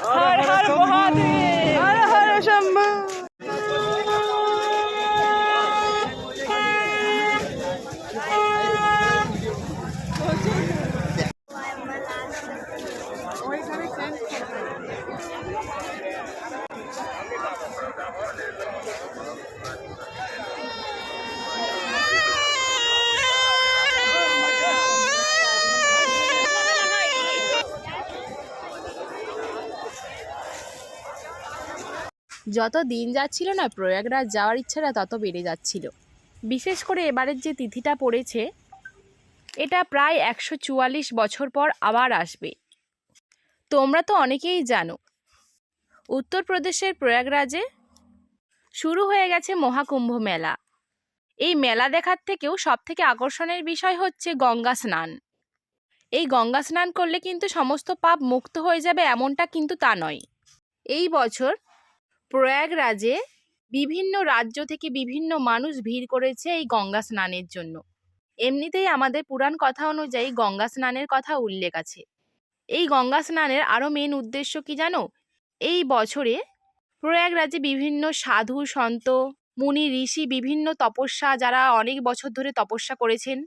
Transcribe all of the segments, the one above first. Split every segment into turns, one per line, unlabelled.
হর হর মহাদেব।
যত দিন যাচ্ছিল না, প্রয়াগরাজ যাওয়ার ইচ্ছাটা তত বেড়ে যাচ্ছিল। বিশেষ করে এবারের যে তিথিটা পড়েছে, এটা প্রায় একশো চুয়াল্লিশ বছর পর আবার আসবে। তোমরা তো অনেকেই জানো, উত্তরপ্রদেশের প্রয়াগরাজে শুরু হয়ে গেছে মহাকুম্ভ মেলা। এই মেলা দেখার থেকেও সবথেকে আকর্ষণের বিষয় হচ্ছে গঙ্গা স্নান। এই গঙ্গা স্নান করলে কিন্তু সমস্ত পাপ মুক্ত হয়ে যাবে এমনটা কিন্তু তা নয়। এই বছর প্রয়াগরাজে বিভিন্ন রাজ্য থেকে বিভিন্ন মানুষ ভিড় করেছে এই গঙ্গা স্নানের জন্য। এমনিতেই আমাদের পুরাণ কথা অনুযায়ী গঙ্গা স্নানের কথা উল্লেখ আছে। এই গঙ্গা স্নানের আরও মেন উদ্দেশ্য কি জানো? এই বছরে প্রয়াগরাজে বিভিন্ন সাধু, সন্ত, মুনি, ঋষি, বিভিন্ন তপস্যা যারা অনেক বছর ধরে তপস্যা করেছেন,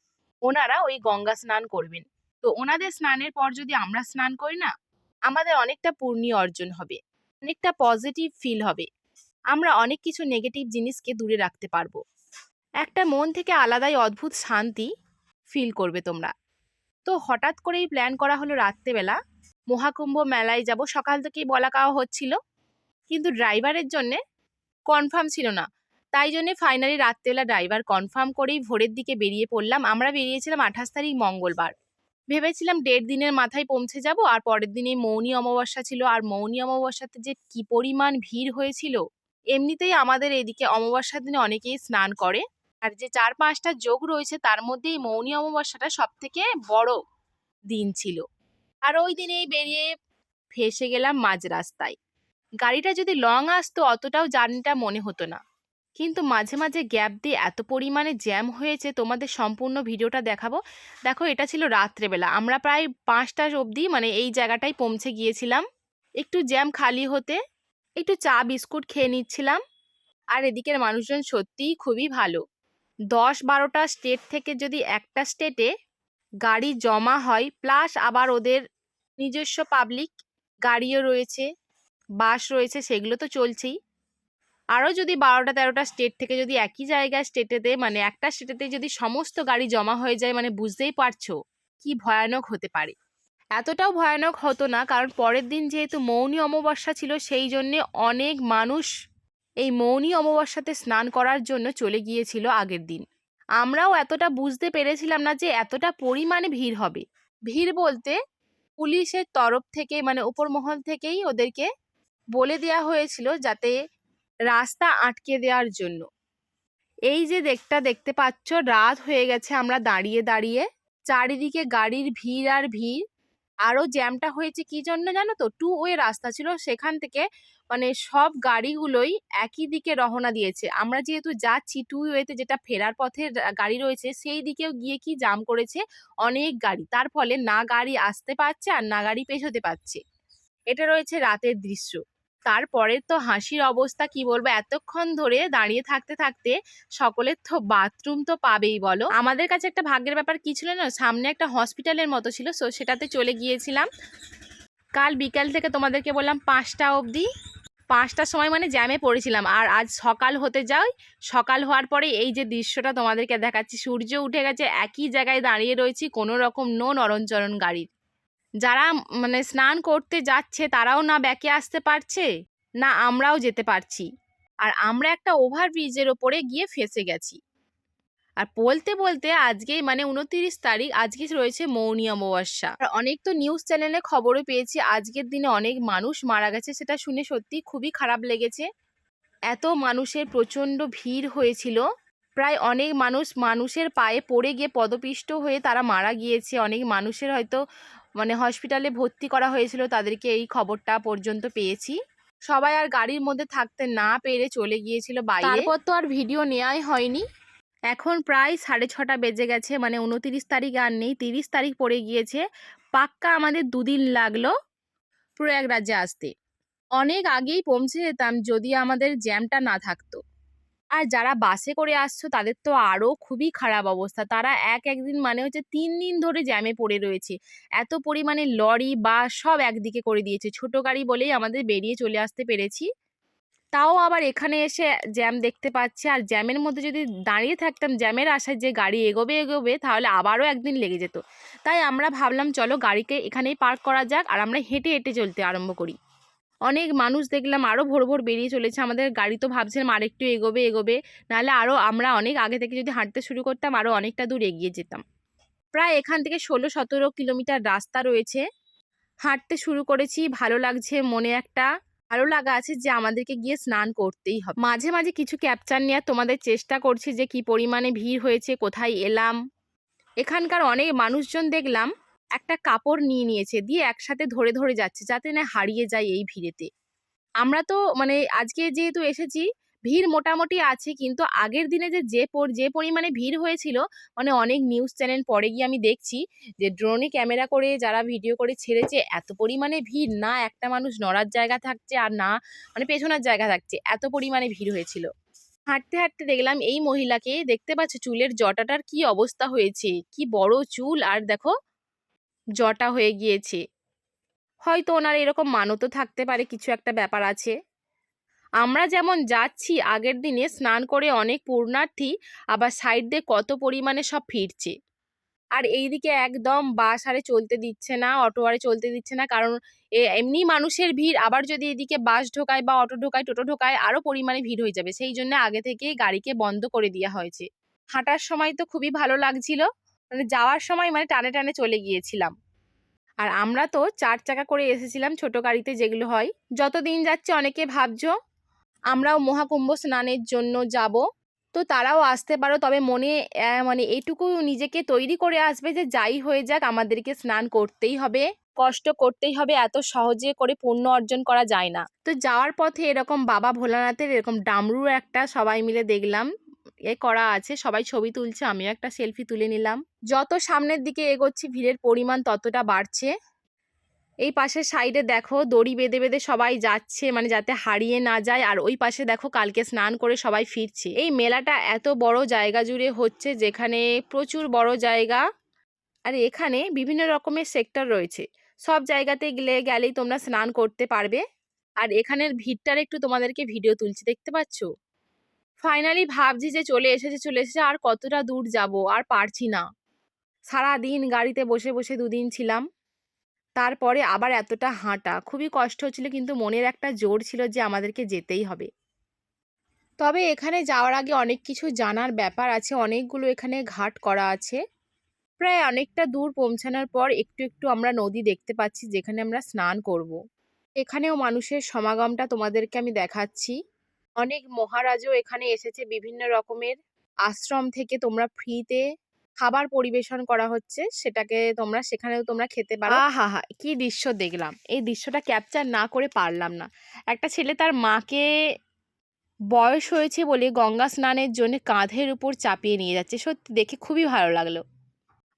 ওনারা ওই গঙ্গা স্নান করবেন। তো ওনাদের স্নানের পর যদি আমরা স্নান করি না, আমাদের অনেকটা পূর্ণি অর্জন হবে। অনেকটা পজিটিভ ফিল হবে। আমরা অনেক কিছু নেগেটিভ জিনিসকে দূরে রাখতে পারব। একটা মন থেকে আলাদাই অদ্ভুত শান্তি ফিল করবে তোমরা। তো হঠাৎ করেই প্ল্যান করা হলো রাত্রেবেলা। মহাকুম্ভ মেলায় যাব, সকাল থেকেই বলা কাওয়া হচ্ছিল। কিন্তু ড্রাইভারের জন্যে কনফার্ম ছিল না। তাই জন্যে ফাইনালি রাত্রেবেলা ড্রাইভার কনফার্ম করেই ভোরের দিকে বেরিয়ে পড়লাম। আমরা বেরিয়েছিলাম আঠাশ তারিখ মঙ্গলবার। ভেবেছিলাম দেড় দিনের মাথায় পৌঁছে যাব আর পরের দিনে মৌনী অমাবস্যা ছিল। আর মৌনী অমাবস্যাতে যে কি পরিমাণ ভিড় হয়েছিল, এমনিতেই আমাদের এদিকে অমাবস্যার দিনে অনেকেই স্নান করে। আর যে চার পাঁচটা যোগ রয়েছে, তার মধ্যে এই মৌনী অমাবস্যাটা সব থেকে বড় দিন ছিল। আর ওই দিনেই বেরিয়ে ফেসে গেলাম মাঝ রাস্তায়। গাড়িটা যদি লং আসতো, অতটাও জার্নিটা মনে হতো না। কিন্তু মাঝে মাঝে গ্যাপ দিয়ে এত পরিমাণে জ্যাম হয়েছে, তোমাদের সম্পূর্ণ ভিডিওটা দেখাবো। দেখো, এটা ছিল রাত্রেবেলা। আমরা প্রায় পাঁচটা অবধি মানে এই জায়গাটায় পৌঁছে গিয়েছিলাম। একটু জ্যাম খালি হতে একটু চা, বিস্কুট খেয়ে নিচ্ছিলাম। আর এদিকের মানুষজন সত্যিই খুবই ভালো। দশ বারোটা স্টেট থেকে যদি একটা স্টেটে গাড়ি জমা হয়, প্লাস আবার ওদের নিজস্ব পাবলিক গাড়িও রয়েছে, বাস রয়েছে, সেগুলো তো চলছেই। আরও যদি বারোটা তেরোটা স্টেট থেকে যদি একই জায়গায় স্টেটেতে মানে একটা স্টেটেতে যদি সমস্ত গাড়ি জমা হয়ে যায় মানে বুঝতেই পারছ কি ভয়ানক হতে পারে। এতটাও ভয়ানক হতো না, কারণ পরের দিন যেহেতু মৌনী অমাবস্যা ছিল, সেই জন্যে অনেক মানুষ এই মৌনী অমাবস্যাতে স্নান করার জন্য চলে গিয়েছিল আগের দিন। আমরাও এতটা বুঝতে পেরেছিলাম না যে এতটা পরিমাণে ভিড় হবে। ভিড় বলতে পুলিশের তরফ থেকে মানে উপর মহল থেকেই ওদেরকে বলে দেওয়া হয়েছিল যাতে রাস্তা আটকে দেওয়ার জন্য। এই যে দেখটা দেখতে পাচ্ছ, রাত হয়ে গেছে আমরা দাঁড়িয়ে দাঁড়িয়ে। চারিদিকে গাড়ির ভিড় আর ভিড়। আরও জ্যামটা হয়েছে কি জন্য জানো তো? টু ওয়ে রাস্তা ছিল, সেখান থেকে মানে সব গাড়িগুলোই একই দিকে রওনা দিয়েছে। আমরা যেহেতু যাচ্ছি টু ওয়েতে যেটা ফেরার পথে গাড়ি রয়েছে, সেই দিকেও গিয়ে কি জাম করেছে অনেক গাড়ি। তার ফলে না গাড়ি আসতে পারছে আর না গাড়ি পেছোতে পারছে। এটা রয়েছে রাতের দৃশ্য। তারপরের তো হাসির অবস্থা কি বলব? এতক্ষণ ধরে দাঁড়িয়ে থাকতে থাকতে সকলের তো বাথরুম তো পাবেই বলো। আমাদের কাছে একটা ভাগ্যের ব্যাপার কি ছিল না? সামনে একটা হসপিটালের মতো ছিল সো সেটাতে চলে গিয়েছিলাম। কাল বিকাল থেকে তোমাদেরকে বললাম পাঁচটা অবধি। পাঁচটার সময় মানে জ্যামে পড়েছিলাম। আর আজ সকাল হতে যাই, সকাল হওয়ার পরে এই যে দৃশ্যটা তোমাদেরকে দেখাচ্ছি, সূর্য উঠে গেছে, একই জায়গায় দাঁড়িয়ে রয়েছি, কোনো রকম নো নরণচরণ গাড়ির। যারা মানে স্নান করতে যাচ্ছে, তারাও না ব্যাকে আসতে পারছে? না, আমরাও যেতে পারছি। আর আমরা একটা ওভারব্রিজের ওপরে গিয়ে ফেসে গেছি। আর বলতে বলতে আজকেই মানে উনতিরিশ তারিখ, আজকে রয়েছে মৌনী অমাবস্যা। আর অনেক তো নিউজ চ্যানেলে খবরও পেয়েছি, আজকের দিনে অনেক মানুষ মারা গেছে, সেটা শুনে সত্যি খুবই খারাপ লেগেছে। এত মানুষের প্রচণ্ড ভিড় হয়েছিল। প্রায় অনেক মানুষ মানুষের পায়ে পড়ে গিয়ে পদপিষ্ট হয়ে তারা মারা গিয়েছে। অনেক মানুষের হয়তো মানে হসপিটালে ভর্তি করা হয়েছিল, তাদেরকে এই খবরটা পর্যন্ত পেয়েছি। সবাই আর গাড়ির মধ্যে থাকতে না পেরে চলে গিয়েছিল বাইরে। তারপর তো আর ভিডিও নেওয়াই হয়নি। এখন প্রায় সাড়ে ছটা বেজে গেছে মানে উনতিরিশ তারিখ আর নেই, তিরিশ তারিখ পড়ে গিয়েছে। পাক্কা আমাদের দুদিন লাগল প্রয়াগরাজ্যে আসতে। অনেক আগেই পৌঁছে যেতাম যদি আমাদের জ্যামটা না থাকতো। আর যারা বাসে করে আসছো, তাদের তো আরও খুবই খারাপ অবস্থা। তারা এক একদিন মানে হচ্ছে তিন দিন ধরে জ্যামে পড়ে রয়েছে। এত পরিমাণে লরি, বাস সব একদিকে করে দিয়েছে। ছোট গাড়ি বলেই আমাদের বেরিয়ে চলে আসতে পেরেছি। তাও আবার এখানে এসে জ্যাম দেখতে পাচ্ছি। আর জ্যামের মধ্যে যদি দাঁড়িয়ে থাকতাম, জ্যামের আশায় যে গাড়ি এগোবে এগোবে, তাহলে আবারও একদিন লেগে যেত। তাই আমরা ভাবলাম, চলো গাড়িকে এখানেই পার্ক করা যাক। আর আমরা হেঁটে হেঁটে চলতে আরম্ভ করি। অনেক মানুষ দেখলাম আরও ভোর ভোর বেরিয়ে চলেছে। আমাদের গাড়ি তো ভাবছিলাম আরেকটু এগোবে এগোবে। নাহলে আরও আমরা অনেক আগে থেকে যদি হাঁটতে শুরু করতাম আরও অনেকটা দূর এগিয়ে যেতাম। প্রায় এখান থেকে ষোলো সতেরো কিলোমিটার রাস্তা রয়েছে। হাঁটতে শুরু করেছি, ভালো লাগছে মনে একটা। ভালো লাগা আছে যে আমাদেরকে গিয়ে স্নান করতেই হবে। মাঝে মাঝে কিছু ক্যাপচার নেওয়ার তোমাদের চেষ্টা করছি যে কি পরিমাণে ভিড় হয়েছে, কোথায় এলাম। এখানকার অনেক মানুষজন দেখলাম। একটা কাপড় নিয়ে নিয়েছে, দিয়ে একসাথে ধরে ধরে যাচ্ছে যাতে না হারিয়ে যায় এই ভিড়েতে। আমরা তো মানে আজকে যেহেতু এসেছি, ভিড় মোটামুটি আছে কিন্তু আগের দিনে যে যে যে পরিমাণে ভিড় হয়েছিল মানে অনেক নিউজ চ্যানেল পরে গিয়ে আমি দেখছি যে, ড্রোনে ক্যামেরা করে যারা ভিডিও করে ছেড়েছে, এত পরিমাণে ভিড় না একটা মানুষ নড়ার জায়গা থাকছে আর না মানে পেছনের জায়গা থাকছে, এত পরিমাণে ভিড় হয়েছিল। হাঁটতে হাঁটতে দেখলাম এই মহিলাকে দেখতে পাচ্ছ চুলের জটাটার কি অবস্থা হয়েছে, কি বড় চুল আর দেখো জটা হয়ে গিয়েছে। হয়তো ওনার এরকম মানতও থাকতে পারে কিছু একটা ব্যাপার আছে। আমরা যেমন যাচ্ছি, আগের দিনে স্নান করে অনেক পূর্ণার্থী, আবার সাইড দিয়ে কত পরিমাণে সব ফিরছে। আর এইদিকে একদম বাস আরে চলতে দিচ্ছে না, অটো আরে চলতে দিচ্ছে না, কারণ এমনি মানুষের ভিড়, আবার যদি এদিকে বাস ঢোকায় বা অটো ঢোকায়, টোটো ঢোকায় আরও পরিমাণে ভিড় হয়ে যাবে। সেই জন্য আগে থেকেই গাড়িকে বন্ধ করে দেওয়া হয়েছে। হাঁটার সময় তো খুবই ভালো লাগছিল। মানে যাওয়ার সময় মানে টানে টানে চলে গিয়েছিলাম। আর আমরা তো চার চাকা করে এসেছিলাম ছোট গাড়িতে যেগুলো হয়। যত দিন যাচ্ছে অনেকে ভাবছ, আমরাও মহাকুম্ভ স্নানের জন্য যাব। তো তারাও আসতে পারো, তবে মনে মানে এইটুকু নিজেকে তৈরি করে আসবে যে যাই হয়ে যাক, আমাদেরকে স্নান করতেই হবে। কষ্ট করতেই হবে, এত সহজে করে পুণ্য অর্জন করা যায় না। তো যাওয়ার পথে এরকম বাবা ভোলানাথের এরকম ডামরু একটা সবাই মিলে দেখলাম। এ করা আছে। সবাই ছবি তুলছে, আমিও একটা সেলফি তুলে নিলাম। যত সামনের দিকে এগোচ্ছি, ভিড়ের পরিমাণ ততটা বাড়ছে। এই পাশের সাইডে দেখো, দড়ি বেঁধে বেঁধে সবাই যাচ্ছে মানে যাতে হারিয়ে না যায়। আর ওই পাশে দেখো, কালকে স্নান করে সবাই ফিরছে। এই মেলাটা এত বড় জায়গা জুড়ে হচ্ছে, যেখানে প্রচুর বড় জায়গা। আর এখানে বিভিন্ন রকমের সেক্টর রয়েছে। সব জায়গাতে গেলে, গেলেই তোমরা স্নান করতে পারবে। আর এখানের ভিড়টার একটু তোমাদেরকে ভিডিও তুলছি, দেখতে পাচ্ছ? ফাইনালি ভাবছি যে চলে এসেছে চলে এসেছে, আর কতটা দূর যাব, আর পারছি না। সারা দিন গাড়িতে বসে বসে দুদিন ছিলাম। তারপরে আবার এতটা হাঁটা, খুবই কষ্ট হচ্ছিল, কিন্তু মনের একটা জোর ছিল যে আমাদেরকে যেতেই হবে। তবে এখানে যাওয়ার আগে অনেক কিছু জানার ব্যাপার আছে, অনেকগুলো এখানে ঘাট করা আছে। প্রায় অনেকটা দূর পৌঁছানোর পর একটু একটু আমরা নদী দেখতে পাচ্ছি, যেখানে আমরা স্নান করব। এখানেও মানুষের সমাগমটা তোমাদেরকে আমি দেখাচ্ছি। অনেক মহারাজও এখানে এসেছে বিভিন্ন রকমের। আশ্রম থেকে তোমরা ফ্রিতে খাবার পরিবেশন করা হচ্ছে, সেটাকে তোমরা সেখানেও তোমরা খেতে পারো। হা হা, কি দৃশ্য দেখলাম। এই দৃশ্যটা ক্যাপচার না করে পারলাম না। একটা ছেলে তার মাকে বয়স হয়েছে বলে গঙ্গা স্নানের জন্য কাঁধের উপর চাপিয়ে নিয়ে যাচ্ছে। সত্যি দেখে খুবই ভালো লাগল।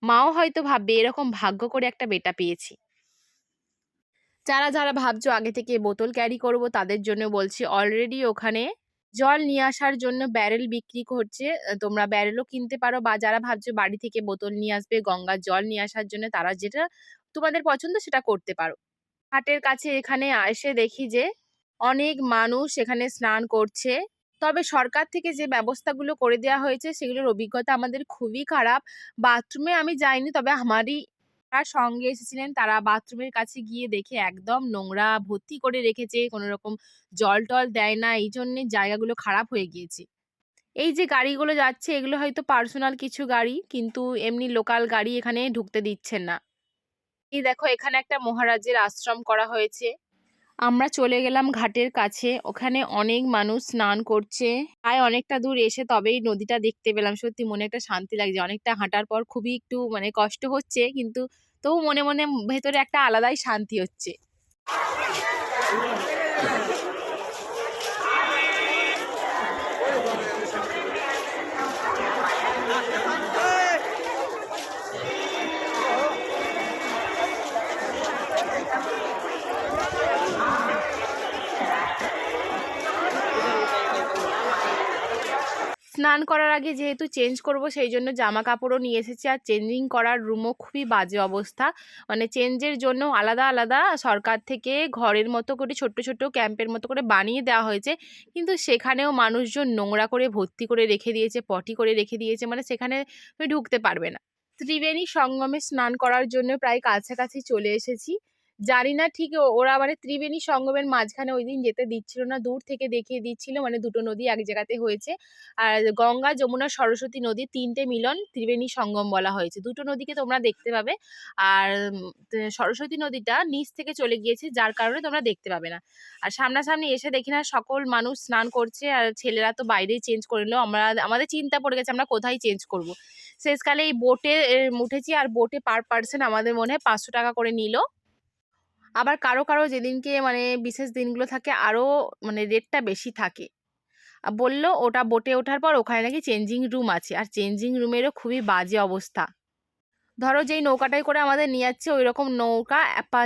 মাও হয়তো ভাববে, এরকম ভাগ্য করে একটা বেটা পেয়েছি। যারা যারা ভাবছ আগে থেকে বোতল ক্যারি করব, তাদের জন্য বলছি অলরেডি ওখানে জল নিয়ে আসার জন্য ব্যারেল বিক্রি করছে। তোমরা ব্যারেলও কিনতে পারো বা যারা ভাবছ বাড়ি থেকে বোতল নিয়ে আসবে, গঙ্গার জল নিয়ে আসার জন্য তারা যেটা তোমাদের পছন্দ সেটা করতে পারো। হাটের কাছে এখানে এসে দেখি যে অনেক মানুষ এখানে স্নান করছে। তবে সরকার থেকে যে ব্যবস্থাগুলো করে দেওয়া হয়েছে, সেগুলোর অভিজ্ঞতা আমাদের খুবই খারাপ। বাথরুমে আমি যাইনি, তবে আমারই যারা সঙ্গে এসেছিলেন, তারা বাথরুমের কাছে গিয়ে দেখে একদম নোংরা ভর্তি করে রেখেছে, কোনো রকম জল টল দেয় না, এই জন্যে জায়গাগুলো খারাপ হয়ে গিয়েছে। এই যে গাড়িগুলো যাচ্ছে, এগুলো হয়তো পার্সোনাল কিছু গাড়ি, কিন্তু এমনি লোকাল গাড়ি এখানে ঢুকতে দিচ্ছেন না। এই দেখো, এখানে একটা মহারাজের আশ্রম করা হয়েছে। আমরা চলে গেলাম ঘাটের কাছে, ওখানে অনেক মানুষ স্নান করছে। প্রায় অনেকটা দূর এসে তবেই নদীটা দেখতে পেলাম। সত্যি মনে একটা শান্তি লাগছে, অনেকটা হাঁটার পর খুবই একটু মানে কষ্ট হচ্ছে, কিন্তু তবু মনে মনে ভেতরে একটা আলাদাই শান্তি হচ্ছে। স্নান করার আগে যেহেতু চেঞ্জ করব, সেই জন্য জামা কাপড়ও নিয়ে এসেছি। আর চেঞ্জিং করার রুমও খুবই বাজে অবস্থা। মানে চেঞ্জের জন্য আলাদা আলাদা সরকার থেকে ঘরের মতো করে, ছোট্ট ছোট্ট ক্যাম্পের মতো করে বানিয়ে দেওয়া হয়েছে। কিন্তু সেখানেও মানুষজন নোংরা করে ভর্তি করে রেখে দিয়েছে, পটি করে রেখে দিয়েছে। মানে সেখানে তুমি ঢুকতে পারবে না। ত্রিবেণী সঙ্গমে স্নান করার জন্য প্রায় কাছাকাছি চলে এসেছি। জানি না ঠিক ওরা মানে ত্রিবেণী সঙ্গমের মাঝখানে ওই দিন যেতে দিচ্ছিল না, দূর থেকে দেখিয়ে দিচ্ছিল মানে দুটো নদী এক জায়গাতে হয়েছে। আর গঙ্গা, যমুনা, সরস্বতী নদী তিনটে মিলন ত্রিবেণী সঙ্গম বলা হয়েছে। দুটো নদীকে তোমরা দেখতে পাবে। আর সরস্বতী নদীটা নিচ থেকে চলে গিয়েছে, যার কারণে তোমরা দেখতে পাবে না। আর সামনাসামনি এসে দেখি না সকল মানুষ স্নান করছে, আর ছেলেরা তো বাইরেই চেঞ্জ করে নিলো। আমরা, আমাদের চিন্তা পড়ে গেছে আমরা কোথায় চেঞ্জ করব। শেষকালে এই বোটে উঠেছি, আর বোটে পার পার্সন আমাদের মনে হয় পাঁচশো টাকা করে নিল। আবার কারও কারও যেদিনকে মানে বিশেষ দিনগুলো থাকে আরও মানে রেটটা বেশি থাকে। বলল ওটা বোটে ওঠার পর ওখানে নাকি চেঞ্জিং রুম আছে। আর চেঞ্জিং রুমেরও খুবই বাজে অবস্থা। ধরো যেই নৌকাটাই করে আমাদের নিয়ে যাচ্ছে ওই রকম নৌকা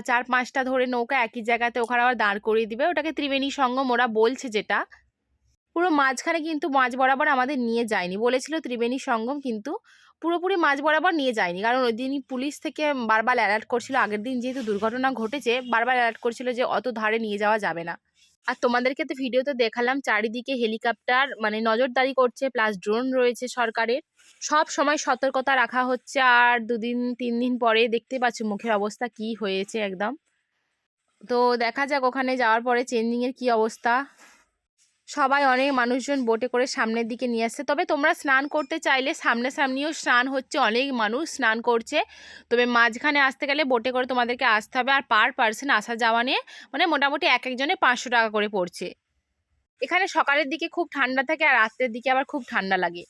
চার পাঁচটা ধরে নৌকা একই জায়গাতে ওখানে আবার দাঁড় করিয়ে দিবে। ওটাকে ত্রিবেণী সঙ্গম ওরা বলছে যেটা। পুরো মাঝখানে কিন্তু মাঝ বরাবর আমাদের নিয়ে যায়নি। বলেছিল ত্রিবেণী সঙ্গম কিন্তু পুরোপুরি মাঝ বরাবর নিয়ে যায়নি। কারণ ওই দিনই পুলিশ থেকে বারবার অ্যালার্ট করছিল, আগের দিন যেহেতু দুর্ঘটনা ঘটেছে, বারবার অ্যালার্ট করছিল যে অত ধারে নিয়ে যাওয়া যাবে না। আর তোমাদেরকে তো ভিডিওতে দেখালাম, চারিদিকে হেলিকপ্টার মানে নজরদারি করছে প্লাস ড্রোন রয়েছে সরকারের। সব সময় সতর্কতা রাখা হচ্ছে, আর দুদিন, তিন দিন পরে দেখতে পাচ্ছ মুখের অবস্থা কি হয়েছে একদম। তো দেখা যাক ওখানে যাওয়ার পরে চেঞ্জিংয়ের কি অবস্থা। সবাই অনেক মানুষজন বোটে করে সামনের দিকে নিয়ে আসছে। তবে তোমরা স্নান করতে চাইলে সামনাসামনিও স্নান হচ্ছে, অনেক মানুষ স্নান করছে। তবে মাঝখানে আসতে গেলে বোটে করে তোমাদেরকে আসতে হবে। আর পার পার্সন আসা যাওয়া নিয়ে মানে মোটামুটি এক একজনে পাঁচশো টাকা করে পড়ছে। এখানে সকালের দিকে খুব ঠান্ডা থাকে আর রাত্রের দিকে আবার খুব ঠান্ডা লাগে।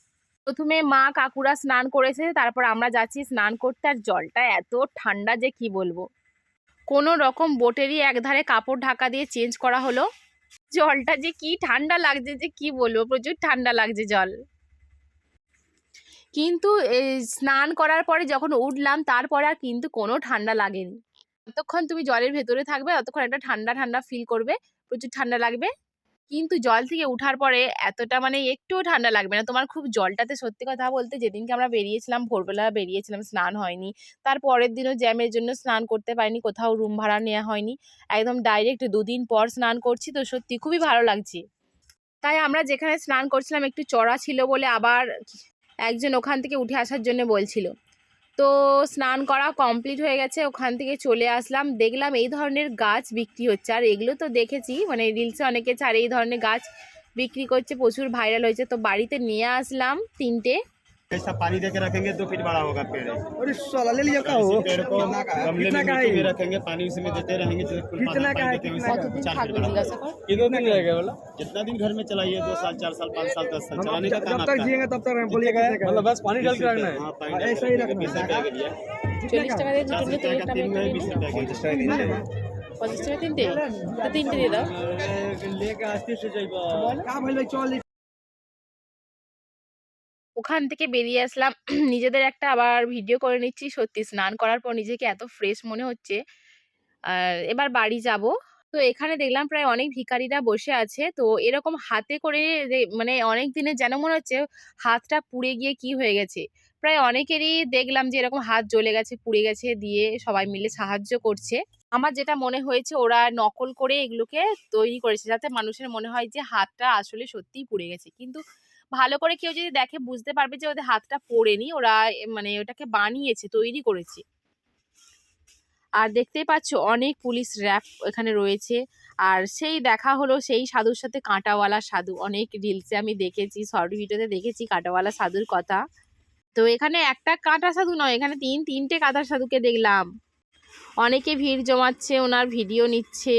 প্রথমে মা কাকুরা স্নান করেছে, তারপর আমরা যাচ্ছি স্নান করতে। আর জলটা এত ঠান্ডা যে কি বলব? কোনো রকম বোটেরই একধারে কাপড় ঢাকা দিয়ে চেঞ্জ করা হলো। জলটা যে কি ঠান্ডা লাগছে যে কি বলব? প্রচুর ঠান্ডা লাগছে জল। কিন্তু স্নান করার পরে যখন উঠলাম, তারপরে আর কিন্তু কোনো ঠান্ডা লাগেনি। যতক্ষণ তুমি জলের ভেতরে থাকবে, ততক্ষণ একটা ঠান্ডা ঠান্ডা ফিল করবে, প্রচুর ঠান্ডা লাগবে। কিন্তু জল থেকে উঠার পরে এতটা মানে একটুও ঠান্ডা লাগবে না। তোমার খুব জলটাতে সত্যি কথা বলতে যেদিনকে আমরা বেরিয়েছিলাম, ভোরবেলা বেরিয়েছিলাম, স্নান হয়নি। তার পরের দিনও জ্যামের জন্য স্নান করতে পারিনি, কোথাও রুম ভাড়া নেওয়া হয়নি। একদম ডাইরেক্ট দুদিন পর স্নান করছি তো সত্যি খুবই ভালো লাগছে। তাই আমরা যেখানে স্নান করছিলাম একটু চড়া ছিল বলে আবার একজন ওখান থেকে উঠে আসার জন্য বলছিল। তো স্নান করা কমপ্লিট হয়ে গেছে, ওখান থেকে চলে আসলাম। দেখলাম এই ধরনের গাছ বিক্রি হচ্ছে, আর এগুলো তো দেখেছি মানে রিলসে অনেকে ছাড়ে এই ধরনের গাছ বিক্রি করছে, প্রচুর ভাইরাল হয়েছে। তো বাড়িতে নিয়ে আসলাম তিনটে।
ऐसा पानी देकर रखेंगे तो दो फीट बड़ा होगा पेड़।
और इस सोलह ले लिया हो?
पेड़ को गमले में रखेंगे पानी उसी में देते रहेंगे
कितना दिन रहेगा बोला?
जितना दिन घर में चलाइए? दो साल चार साल पाँच साल दस साल चलाने का
तक जिएँगे तब तक बोलिएगा। मतलब बस पानी डाल के रखना है?
हाँ, तीन
तीन दे।
लेके से का चल
ওখান থেকে বেরিয়ে আসলাম। নিজেদের একটা আবার ভিডিও করে নিচ্ছি। সত্যি স্নান করার পর নিজেকে এত ফ্রেশ মনে হচ্ছে। আর এবার বাড়ি যাব। তো এখানে দেখলাম প্রায় অনেক ভিখারিরা বসে আছে। তো এরকম হাতে করে মানে অনেক দিনে যেন মনে হচ্ছে হাতটা পুড়ে গিয়ে কি হয়ে গেছে। প্রায় অনেকেরই দেখলাম যে এরকম হাত জ্বলে গেছে, পুড়ে গেছে দিয়ে সবাই মিলে সাহায্য করছে। আমার যেটা মনে হয়েছে ওরা নকল করে এগুলোকে তৈরি করেছে। যাতে মানুষের মনে হয় যে হাতটা আসলে সত্যিই পুড়ে গেছে। কিন্তু ভালো করে কেউ যদি দেখে বুঝতে পারবে যে ওদের হাতটা পোড়েনি ওরা মানে ওটাকে বানিয়েছে, তৈরি করেছে। আর দেখতেই পাচ্ছ অনেক পুলিশ র্যাপ এখানে রয়েছে। আর সেই দেখা হলো সেই সাধুর সাথে কাঁটাওয়ালা সাধু। অনেক রিলসে আমি দেখেছি শর্ট ভিডিওতে দেখেছি কাঁটাওয়ালা সাধুর কথা। তো এখানে একটা কাঁটা সাধু নয়, এখানে তিন, তিনটে কাঁটা সাধুকে দেখলাম। অনেকে ভিড় জমাচ্ছে, ওনার ভিডিও নিচ্ছে।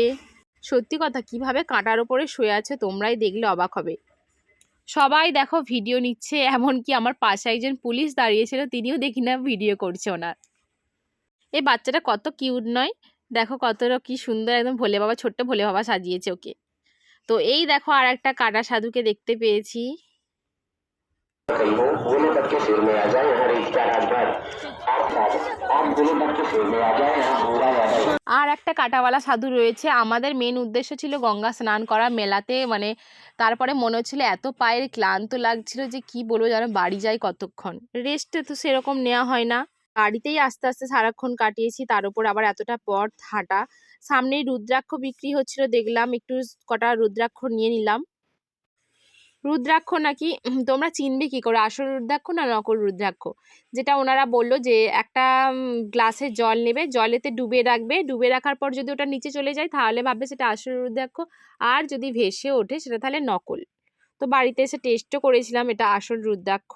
সত্যি কথা, কীভাবে কাঁটার ওপরে শুয়ে আছে তোমরাই দেখলে অবাক হবে। সবাই দেখো ভিডিও নিচ্ছে, এমনকি আমার পাশে একজন পুলিশ দাঁড়িয়েছিল, তিনিও দেখি না ভিডিও করছে ওনার। এই বাচ্চাটা কত কিউট নয়? দেখো কতটা কি সুন্দর একদম ভোলে বাবা, ছোট্ট ভোলে বাবা সাজিয়েছে ওকে। তো এই দেখো আর একটা কাটা সাধুকে দেখতে পেয়েছি।
गई हो बोले बच्चे सिर में आ जाए यहाँ रेत का राजभर आप आप बोले बच्चे सिर में आ जाए यहाँ पूरा यादव
আর একটা কাটাওয়ালা সাধু রয়েছে আমাদের মেন উদ্দেশ্য ছিল গঙ্গা স্নান করা মেলাতে মানে তারপরে মনে হচ্ছিল এত পায়ের ক্লান্ত লাগছিল যে কি বলবো যেন বাড়ি যাই কতক্ষণ রেস্ট তো সেরকম নেওয়া হয় না বাড়িতেই আস্তে আস্তে সারাক্ষণ কাটিয়েছি তার উপর আবার এতটা পথ হাঁটা সামনেই রুদ্রাক্ষ বিক্রি হচ্ছিল দেখলাম একটু কটা রুদ্রাক্ষ নিয়ে নিলাম রুদ্রাক্ষ নাকি তোমরা চিনবে কি করে? আসল রুদ্রাক্ষ না নকল রুদ্রাক্ষ? যেটা ওনারা বলল যে, একটা গ্লাসে জল নেবে, জলেতে ডুবে রাখবে ডুবে রাখার পর যদি ওটা নিচে চলে যায়, তাহলে ভাববে সেটা আসল রুদ্রাক্ষ। আর যদি ভেসে ওঠে, সেটা তাহলে নকল। তো বাড়িতে এসে টেস্টও করেছিলাম এটা আসল রুদ্রাক্ষ।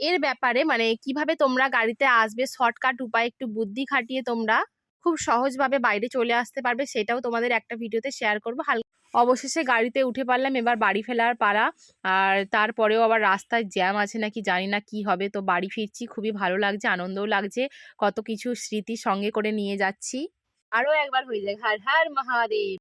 এর ব্যাপারে মানে কীভাবে তোমরা গাড়িতে আসবে শর্টকাট উপায়, একটু বুদ্ধি খাটিয়ে তোমরা খুব সহজভাবে বাইরে চলে আসতে পারবে, সেটাও তোমাদের একটা ভিডিওতে শেয়ার করব। হাল অবশেষে গাড়িতে উঠে পারলাম, এবার বাড়ি ফেলার পাড়া আর তারপরেও আবার রাস্তায় জ্যাম আছে নাকি জানি না কি হবে। তো বাড়ি ফিরছি, খুবই ভালো লাগছে, আনন্দও লাগছে। কত কিছু স্মৃতি সঙ্গে করে নিয়ে যাচ্ছি। আরও একবার হয়ে যায় হর হর মহাদেব।